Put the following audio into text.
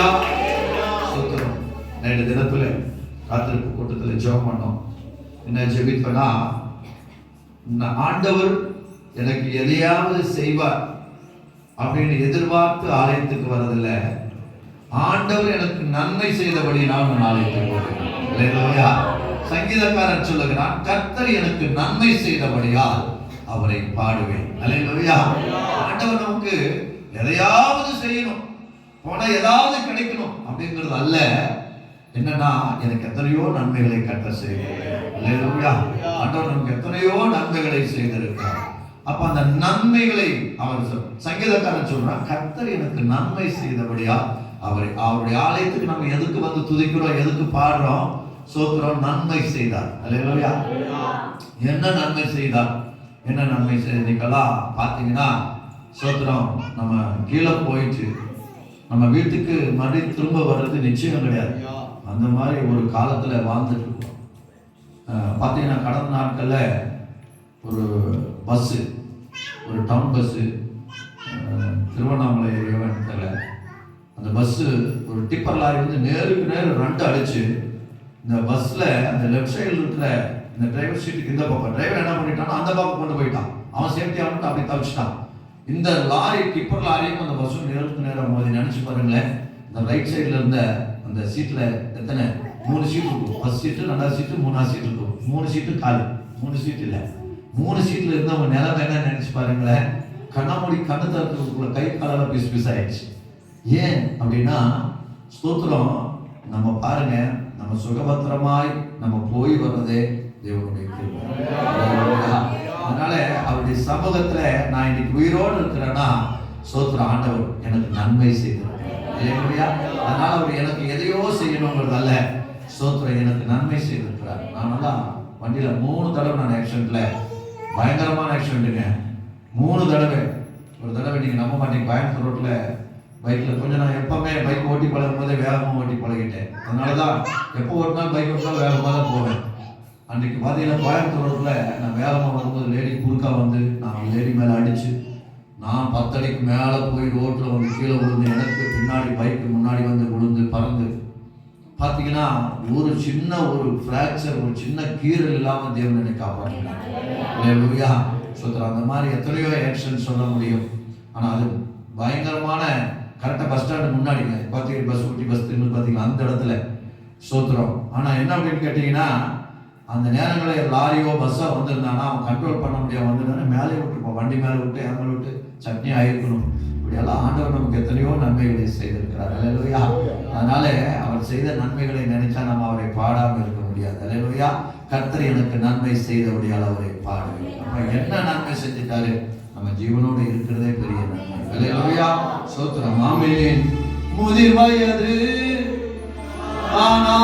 அல்லேலூயா ஸ்தோத்திரம் நேற்று தினத்துல காத்திருப்பு கூட்டத்தில் ஜெபம் பண்ணோம். என்ன ஜெபிப்பனா ஆண்டவர் எனக்கு எதையாவது செய்வார் அப்படின்னு எதிர்பார்த்து ஆலயத்துக்கு வரதில்லை ஆண்டவர் எனக்கு நன்மை செய்தபடி நான் ஆலயத்துக்கு வருகிறேன் சங்கீதக்காரன் சொல்லுகிறான் கர்த்தர் எனக்கு நன்மை செய்தபடியால் அவரை பாடுவேன். அல்லேலூயா. ஆண்டவர் நமக்கு எதையாவது செய்யணும். போனா ஏதாவது கிடைக்கணும் அப்படிங்கிறது அல்ல. என்னன்னா எனக்கு எத்தனையோ நன்மைகளை கட்ட செய்ய ஆண்டவர் நமக்கு எத்தனையோ நன்மைகளை செய்திருக்கிறார். அப்ப அந்த நன்மைகளை அவர் சங்கீதக்காரன் சொல்றான் கர்த்தர் எனக்கு நன்மை செய்தபடியா அவரை அவருடைய ஆலயத்துக்கு நம்ம எதுக்கு வந்து துதிக்கிறோம் எதுக்கு பாடுறோம்? சோத்துறோம் நன்மை செய்தார். அல்லேலூயா. என்ன நன்மை செய்தார்? என்ன நன்மை செய்தீங்களா பார்த்தீங்கன்னா சோத்திரம் நம்ம கீழே போயிட்டு நம்ம வீட்டுக்கு மறுபடியும் திரும்ப வர்றது நிச்சயம் கிடையாது. அந்த மாதிரி ஒரு காலத்துல வாழ்ந்துட்டு இருக்கோம். பார்த்தீங்கன்னா கடந்த நாட்கள்ல ஒரு பஸ்ஸு ஒரு டவுன் பஸ்ஸு திருவண்ணாமலை ஏரியாவான்னு தெரியல அந்த பஸ்ஸு ஒரு டிப்பர் லாரி வந்து நேருக்கு நேர் ரெண்டு அடிச்சு இந்த பஸ்ல அந்த லெஃப்ட் சைடில் இருக்கிற இந்த டிரைவர் சீட்டுக்கு இந்த பக்கம். டிரைவர் என்ன பண்ணிட்டான்? அந்த பக்கம் கொண்டு போயிட்டான். அவன் சேஃப்டி ஆகிட்டு அப்படி தவிச்சிட்டான். இந்த லாரி டிப்பர் லாரியும் அந்த பஸ்ஸும் நேருக்கு நேரம் போது நினைச்சு பாருங்களேன். இந்த ரைட் சைடில் இருந்த அந்த சீட்டில் எத்தனை? மூணு சீட் இருக்கும். ஃபஸ்ட் சீட்டு ரெண்டாவது சீட்டு மூணாவது சீட் இருக்கும். மூணு சீட்டு காலு. மூணு சீட் இல்லை. மூணு சீட்ல இருந்தவங்க நிலம் என்ன நினச்சி பாருங்களேன். கண்ணாமூடி கண்ணு தரத்துக்குள்ள கை காலால் பீஸ் பீஸ் ஆயிடுச்சு. ஏன் அப்படின்னா ஸ்தோத்திரம் நம்ம பாருங்க நம்ம சுகபத்திரமாய் நம்ம போய் வர்றதே தேவனுடைய கிருபை. அவருடைய சமூகத்துல நான் இன்னைக்கு உயிரோடு இருக்கிறேன்னா சோத்திர ஆண்டவர் எனக்கு நன்மை செய்திருக்கிறார் அதனால அவர் எனக்கு எதையோ செய்யணுங்கிறதல்ல ஸ்தோத்திரம் எனக்கு நன்மை செய்திருக்கிறார். நானெல்லாம் வண்டியில மூணு தடவை நான் ஆக்சிடென்ட்ல பயங்கரமான ஆக்சிடென்ட்டுங்க மூணு தடவை. ஒரு தடவை நீங்க நம்ப மாட்டீங்க. பயணத்து ரோட்ல பைக்கில் கொஞ்சம் நான் எப்பவுமே பைக் ஓட்டி பழகும் போதே வேகமாக ஓட்டி பழகிட்டேன். அதனால தான் எப்போ ஓட்டினாலும் பைக் ஓட்டினாலும் வேகமாக தான் போவேன். அன்றைக்கு பார்த்தீங்கன்னா கோயம்புத்தூரத்தில் நான் வேகமாக வரும்போது லேடி குறுக்கா வந்து நான் லேடி மேலே அடிச்சு நான் பத்தடிக்கு மேலே போய் ரோட்டில் வந்து கீழே விழுந்து எனக்கு பின்னாடி பைக்கு முன்னாடி வந்து விழுந்து பறந்து. பார்த்தீங்கன்னா ஒரு சின்ன ஒரு ஃப்ராக்சர் ஒரு சின்ன கீரல் இல்லாமல் தேவன் என்னை காப்பாற்றினார் சுத்தரம் அந்த மாதிரி எத்தனையோ ஆக்ஷன் சொல்ல முடியும். ஆனால் அது பயங்கரமான கரெக்டாக பஸ் ஸ்டாண்டு முன்னாடிங்க பார்த்தீங்க பஸ் ஊட்டி பஸ் திரும்ப பார்த்தீங்கன்னா அந்த இடத்துல. சோத்திரம் ஆனால் என்ன அப்படின்னு கேட்டிங்கன்னா அந்த நேரங்களில் லாரியோ பஸ்ஸோ வந்திருந்தானா அவன் கண்ட்ரோல் பண்ண முடியாது வந்திருந்தானே மேலே விட்டுருப்பான் வண்டி மேலே விட்டு என் விட்டு சட்னி ஆயிருக்கணும். இப்படியெல்லாம் ஆண்டவர் நமக்கு எத்தனையோ நன்மைகளை செய்திருக்கிறார். அல்லேலூயா அதனால அவர் செய்த நன்மைகளை நினைச்சா நம்ம அவரை பாடாமல் இருக்க முடியாது. அல்லேலூயா கர்த்தர் எனக்கு நன்மை செய்தபடியால் அவரை பாடுவேன். அப்ப என்ன நன்மை செஞ்சுட்டாரு? நம்ம ஜீவனோடு இருக்கிறதே பெரிய நன்மை. அல்லேலூயா சோத்திரம். ஆமென். முதிர் வயது ஆனா